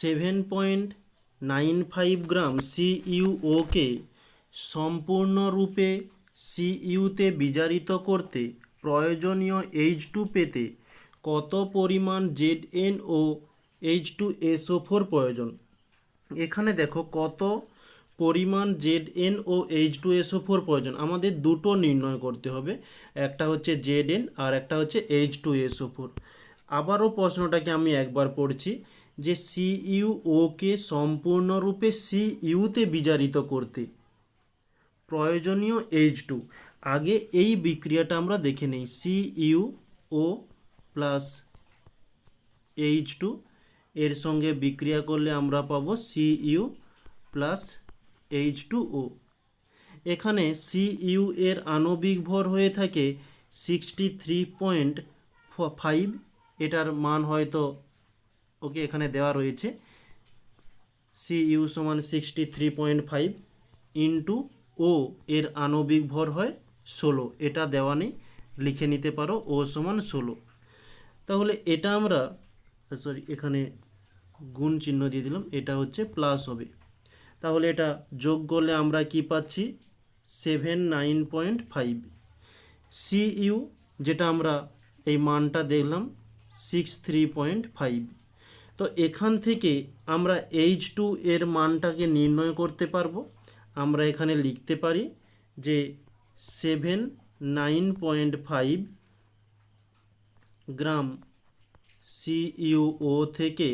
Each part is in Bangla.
Seven point nine five gram সিইউওকে সম্পূর্ণরূপে সিইউতে বিজারিত করতে প্রয়োজনীয় এইচ টু পেতে কত পরিমাণ জেড এন ও H two S O four প্রয়োজন? এখানে দেখো কত পরিমাণ জেড এন ও H two S O four প্রয়োজন। আমাদের দুটো নির্ণয় করতে হবে, একটা হচ্ছে জেড এন আর একটা হচ্ছে এইচ টু এসও ফোর আবারও প্রশ্নটাকে আমি একবার পড়ছি। যে সিইউ ওকে সম্পূর্ণরূপে সিইউতে বিজারিত করতে। প্রয়োজনীয় এইচ টু আগে এই বিক্রিয়াটা আমরা দেখে নেই। C U O plus H two এর সঙ্গে বিক্রিয়া করলে আমরা পাবো C U plus H two O এখানে সিইউ এর আণবিক ভর হয়ে থাকে সিক্সটি থ্রি পয়েন্ট ফাইভ এটার মান হয়তো ওকে এখানে দেওয়া রয়েছে। সিইউ সমান sixty three point five into O এর আণবিক ভর হয় ষোলো। এটা দেওয়া নেই, লিখে নিতে পারো ও সমান ষোলো। তাহলে এটা আমরা সরি এখানে গুণ চিহ্ন দিয়ে দিলাম, এটা হচ্ছে প্লাস হবে। তাহলে এটা যোগ করলে আমরা কি পাচ্ছি? Seven nine point five C U যেটা আমরা এই মানটা দেখলাম সিক্স থ্রি পয়েন্ট ফাইভ তো এখান থেকে আমরা এইচ টু এর মানটাকে নির্ণয় করতে পারব। আমরা এখানে লিখতে পারি যে seven nine point five gram C U O থেকে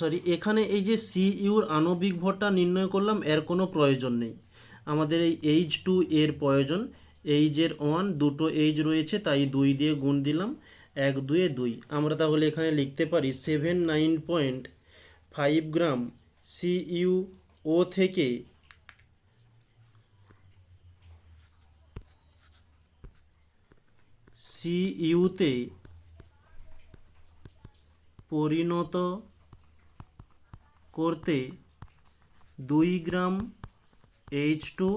সরি এখানে এই যে সিইউর আণবিক ভরটা নির্ণয় করলাম, এর কোনো প্রয়োজন নেই। আমাদের এই এইচ টু এর প্রয়োজন। এইচের ওয়ান, দুটো এইচ রয়েছে, তাই দুই দিয়ে গুণ দিলাম। এক দুয়ে দুই। আমরা তাহলে এখানে লিখতে পারি seven nine point five gram C U O থেকে সিইউতে পরিণত করতে দুই গ্রাম এইচ টু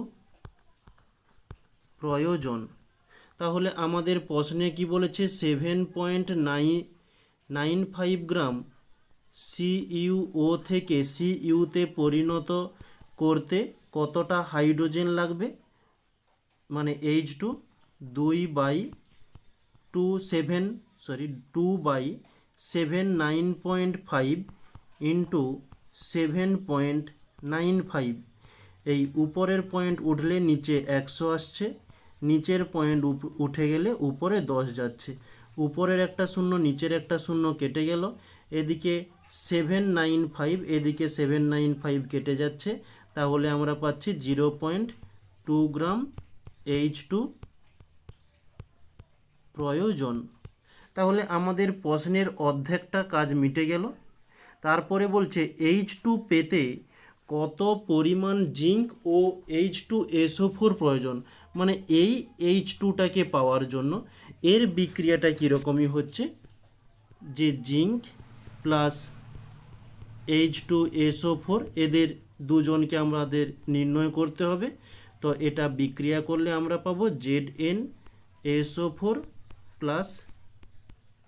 প্রয়োজন। তাহলে আমাদের প্রশ্নে কি বলেছে? Seven point nine nine five gram C U O থেকে সিইউতে পরিণত করতে কতটা হাইড্রোজেন লাগবে? মানে এইচ টু দুই by two seven sorry two by seven nine point five into seven point nine five এই উপরের পয়েন্ট উঠলে নিচে একশো আসছে নিচের পয়েন্ট উঠে গেলে উপরে দশ যাচ্ছে। উপরের একটা শূন্য, নিচের একটা শূন্য কেটে গেল। এদিকে সেভেন নাইন ফাইভ এদিকে সেভেন নাইন ফাইভ কেটে যাচ্ছে। তাহলে আমরা পাচ্ছি zero point two gram H two প্রয়োজন। তাহলে আমাদের প্রশ্নের অর্ধেকটা কাজ মিটে গেল। তারপরে বলছে এইচ টু পেতে কত পরিমাণ জিঙ্ক ও H two S O four প্রয়োজন? মানে এই এইচ টুটাকে পাওয়ার জন্য এর বিক্রিয়াটা কীরকমই হচ্ছে? যে zinc plus H two S O four এদের দুজনকে আমাদের নির্ণয় করতে হবে। তো এটা বিক্রিয়া করলে আমরা পাবো Z N S O four plus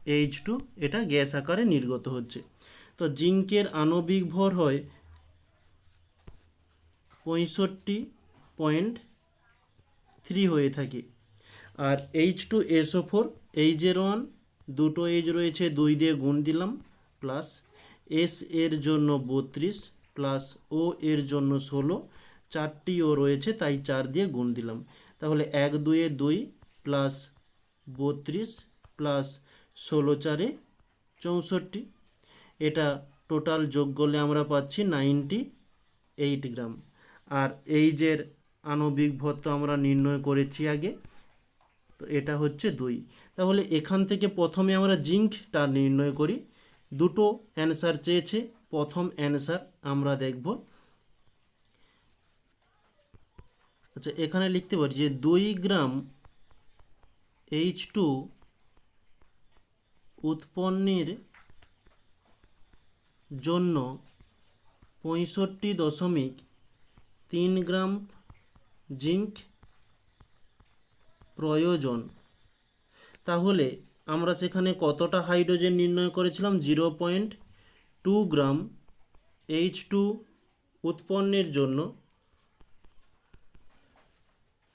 H two এটা গ্যাস আকারে নির্গত হচ্ছে। তো জিঙ্কের আণবিক ভর হয় পঁয়ষট্টি পয়েন্ট থ্রি হয়ে থাকে। আর H two S O four এইচের one দুটো এইচ রয়েছে, দুই দিয়ে গুণ দিলাম প্লাস এস এর জন্য বত্রিশ প্লাস ও এর জন্য ষোলো, চারটি ও রয়েছে, তাই চার দিয়ে গুণ দিলাম। তাহলে এক, দুয়ে দুই প্লাস বত্রিশ প্লাস ষোলো চারে চৌষট্টি। এটা টোটাল যোগ করলে আমরা পাচ্ছি নাইনটি এইট গ্রাম আর এইজের আণবিক ভর আমরা নির্ণয় করেছি আগে। তো এটা হচ্ছে দুই। তাহলে এখান থেকে প্রথমে আমরা জিঙ্কটা নির্ণয় করি। দুটো অ্যান্সার চেয়েছে, প্রথম অ্যান্সার আমরা দেখব। আচ্ছা এখানে লিখতে পারি যে দুই গ্রাম এইচ টু উৎপন্নের জন্য পঁয়ষট্টি দশমিক তিন গ্রাম জিঙ্ক প্রয়োজন। তাহলে আমরা সেখানে কতটা হাইড্রোজেন নির্ণয় করেছিলাম? Zero point two gram H two উৎপন্নের জন্য।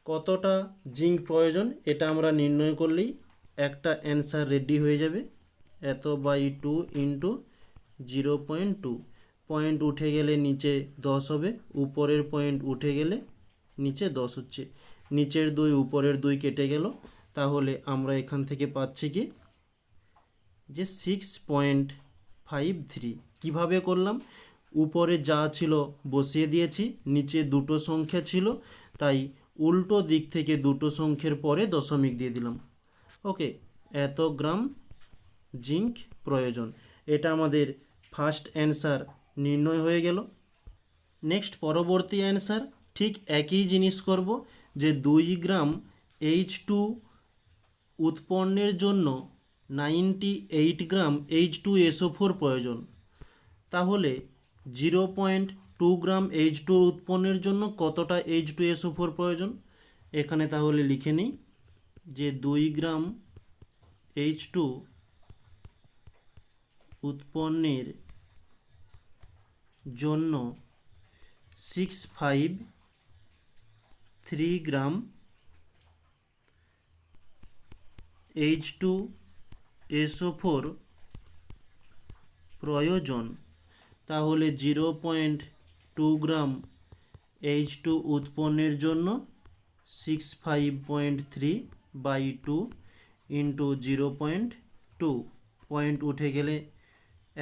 কতটা জিঙ্ক প্রয়োজন? এটা আমরা নির্ণয় করলেই একটা অ্যান্সার রেডি হয়ে যাবে। এত by two into zero point two. Point উঠে গেলে নিচে দশ হবে। উপরের পয়েন্ট উঠে গেলে নিচে দশ হচ্ছে। নিচের দুই, উপরের দুই কেটে গেল। তাহলে আমরা এখান থেকে পাচ্ছি কি? যে সিক্স পয়েন্ট ফাইভ থ্রি কীভাবে করলাম? উপরে যা ছিল বসিয়ে দিয়েছি, নিচে দুটো সংখ্যা ছিল, তাই উল্টো দিক থেকে দুটো সংখ্যার পরে দশমিক দিয়ে দিলাম। ওকে এত গ্রাম জিঙ্ক প্রয়োজন। এটা আমাদের ফার্স্ট অ্যান্সার নির্ণয় হয়ে গেল। নেক্সট পরবর্তী অ্যান্সার ঠিক একই জিনিস করব যে দুই গ্রাম এইচ টু উৎপন্নের জন্য ninety eight gram H two S O four প্রয়োজন। তাহলে zero point two gram H two উৎপন্নের জন্য কতটা এইচ টু এসও ফোর প্রয়োজন? এখানে তাহলে লিখে নিই যে দুই গ্রাম এইচ টু উৎপন্নের জন্য six five three gram H two S O four প্রয়োজন। তাহলে zero point two gram H two উৎপন্নের জন্য six five point three by two into zero point two. Point উঠে গেলে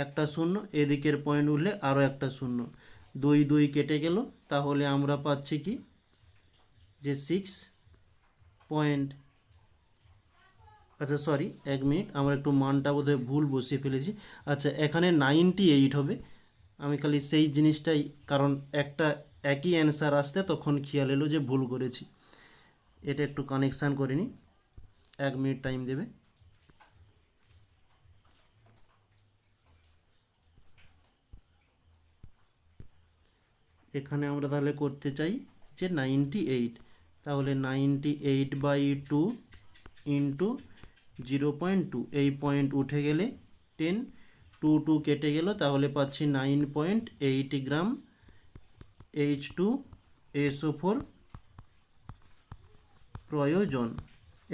একটা শূন্য, এদিকের পয়েন্ট উঠলে আরও একটা শূন্য। দুই দুই কেটে গেল, তাহলে আমরা পাচ্ছি কি? যে সিক্স পয়েন্ট আচ্ছা সরি এক মিনিট আমরা একটু মানটা বোধহয় ভুল বসিয়ে ফেলেছি। আচ্ছা এখানে নাইনটি এইট হবে। আমি খালি সেই জিনিসটাই, কারণ একটা একই অ্যান্সার আসতে তখন খেয়াল এলো যে ভুল করেছি। এটা একটু কানেকশান করে নিই এক মিনিট টাইম দেবে। এখানে আমরা তাহলে করতে চাই যে নাইনটি এইট তাহলে ninety eight by two into zero point two. এই পয়েন্ট উঠে গেলে টেন, টু টু কেটে গেল, তাহলে পাচ্ছি nine point eight gram H two S O four প্রয়োজন।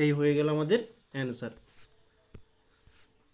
এই হয়ে গেল আমাদের অ্যান্সার।